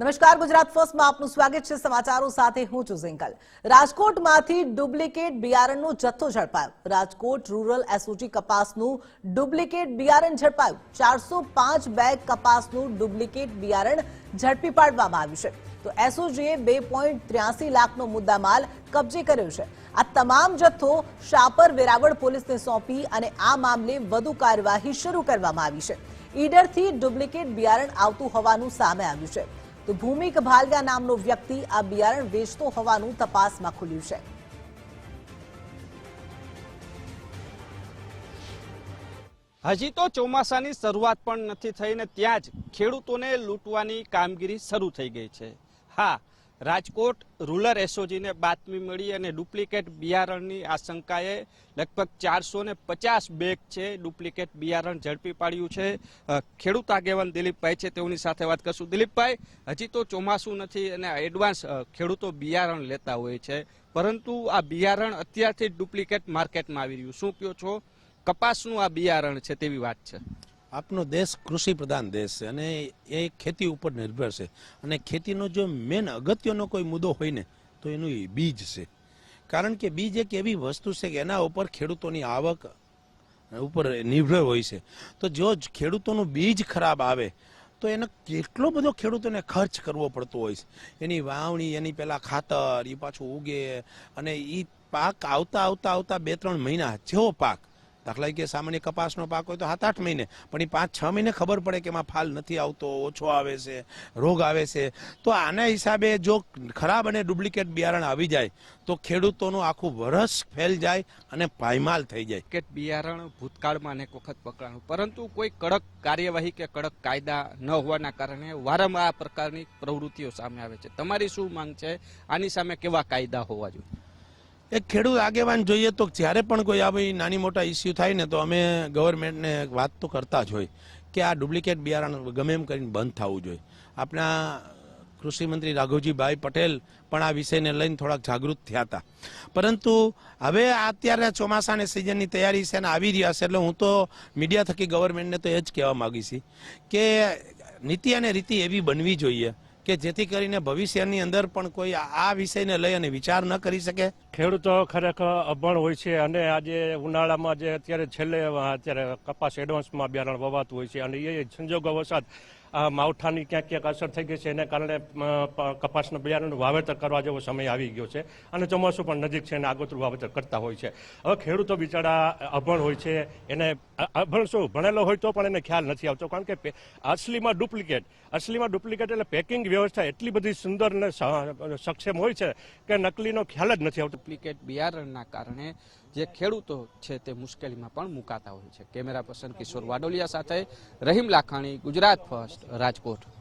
નમસ્કાર, ગુજરાત ફર્સ્ટમાં આપનું સ્વાગત છે સમાચારો સાથે હું છું ઝિંકલ. રાજકોટમાંથી ડુપ્લિકેટ બિયારણનો જથ્થો ઝડપાયો. રાજકોટ રૂરલ એસઓજી કપાસનું ડુપ્લિકેટ બિયારણ ઝડપાયું. ચારસો પાંચ બેગ કપાસનું ડુપ્લિકેટ બિયારણ ઝડપી પાડવામાં આવ્યું છે. તો એસઓજીએ બે પોઈન્ટ ત્ર્યાસી લાખનો મુદ્દામાલ કબજે કર્યો છે. આ તમામ જથ્થો શાપર વેરાવળ પોલીસને સોંપી અને આ મામલે વધુ કાર્યવાહી શરૂ કરવામાં આવી છે. ઈડરથી ડુપ્લિકેટ બિયારણ આવતું હોવાનું સામે આવ્યું છે. તો ભૂમિક ભાલિયા નામનો વ્યક્તિ આ બિયારણ વેચતો હોવાનું તપાસમાં ખુલ્યું છે. હજી તો ચોમાસાની શરૂઆત પણ નથી થઈ ને ત્યાં જ ખેડૂતોને લૂંટવાની કામગીરી શરૂ થઈ ગઈ છે. હા રાજકોટ રૂરલ એસઓજીને બાતમી મળી અને ડુપ્લિકેટ બિયારણની આશંકાએ લગભગ ચારસો ને પચાસ બેગ છે ડુપ્લિકેટ બિયારણ ઝડપી પાડ્યું છે. ખેડૂત આગેવાન દિલીપભાઈ છે તેઓની સાથે વાત કરશું. દિલીપભાઈ, હજી તો ચોમાસું નથી અને એડવાન્સ ખેડૂતો બિયારણ લેતા હોય છે. પરંતુ આ બિયારણ અત્યારથી ડુપ્લિકેટ માર્કેટમાં આવી રહ્યું. શું કહો છો? કપાસનું આ બિયારણ છે તેવી વાત છે. આપનો દેશ કૃષિ પ્રધાન દેશ છે અને એ ખેતી ઉપર નિર્ભર છે. અને ખેતીનો જો મેન અગત્યનો કોઈ મુદ્દો હોય ને, તો એનું બીજ છે. કારણ કે બીજ એક એવી વસ્તુ છે કે એના ઉપર ખેડૂતોની આવક ઉપર નિર્ભર હોય છે. તો જો ખેડૂતોનું બીજ ખરાબ આવે, તો એને કેટલો બધો ખેડૂતોને ખર્ચ કરવો પડતો હોય છે. એની વાવણી, એની પહેલાં ખાતર એ પાછું ઉગે, અને એ પાક આવતા આવતા આવતા બે ત્રણ મહિના જેવો પાક દાખલા કે સામાન્ય કપાસનો પાક હોય તો સાત, આઠ મહિને, પણ એ પાંચ, છ મહિને ખબર પડે કે એમાં ફાલ નથી આવતો, ઓછો આવે છે, રોગ આવે છે. તો આના હિસાબે જો ખરાબ અને ડુપ્લિકેટ બિયારણ આવી જાય, તો ખેડૂતોનું આખું વરસ ફેલ જાય અને પાયમાલ થઈ જાય. કે બિયારણ ભૂતકાળમાં અનેક વખત પકડાણું. પરંતુ કોઈ કડક કાર્યવાહી કે કડક કાયદા ન હોવાના કારણે વારંવાર આ પ્રકારની પ્રવૃત્તિઓ સામે આવે છે. તમારી શું માંગ છે? આની સામે કેવા કાયદા હોવા જોઈએ? એક ખેડૂત આગેવાન જોઈએ તો જ્યારે પણ કોઈ આવી નાની મોટા ઇસ્યુ થાય ને તો અમે ગવર્મેન્ટને વાત તો કરતા જ હોય કે આ ડુપ્લિકેટ બિયારણ ગમે એમ કરીને બંધ થવું જોઈએ. આપણા કૃષિમંત્રી રાઘવજીભાઈ પટેલ પણ આ વિષયને લઈને થોડાક જાગૃત થયા હતા. પરંતુ હવે અત્યારે ચોમાસાની સિઝનની તૈયારી છે અને આવી રહ્યા છે એટલે હું તો મીડિયા થકી ગવર્મેન્ટને તો એ જ કહેવા માંગીશ કે નીતિ અને રીતિ એવી બનવી જોઈએ કે જેથી કરીને ભવિષ્યની અંદર પણ કોઈ આ વિષયને લઈ અને વિચાર ન કરી શકે? ખેડૂતો ખરેખર અભણ હોય છે અને આજે ઉનાળામાં જે અત્યારે છેલ્લે, અત્યારે કપાસ એડવાન્સમાં બિયારણ વવાતું હોય છે અને એ સંજોગો વસાત માવઠાની ક્યાંક ક્યાંક અસર થઈ ગઈ છે. એને કારણે કપાસના બિયારણનું વાવેતર કરવા જેવો સમય આવી ગયો છે અને ચોમાસું પણ નજીક છે અને આગોતરું વાવેતર કરતા હોય છે. હવે ખેડૂતો બિચારા અભણ હોય છે. એને અભણ શું? ભણેલો હોય તો પણ એને ખ્યાલ નથી આવતો. કારણ કે અસલીમાં ડુપ્લિકેટ અસલીમાં ડુપ્લિકેટ એટલે પેકિંગ વ્યવસ્થા એટલી બધી સુંદર અને સક્ષમ હોય છે કે નકલીનો ખ્યાલ જ નથી આવતો. ડુપ્લિકેટ બિયારણના કારણે જે ખેડૂતો છે તે મુશ્કેલીમાં પણ મુકાતા હોય છે. કેમેરા પર્સન કિશોર વાડોલિયા સાથે રહીમ લાખાણી, ગુજરાત ફર્સ્ટ, રાજકોટ.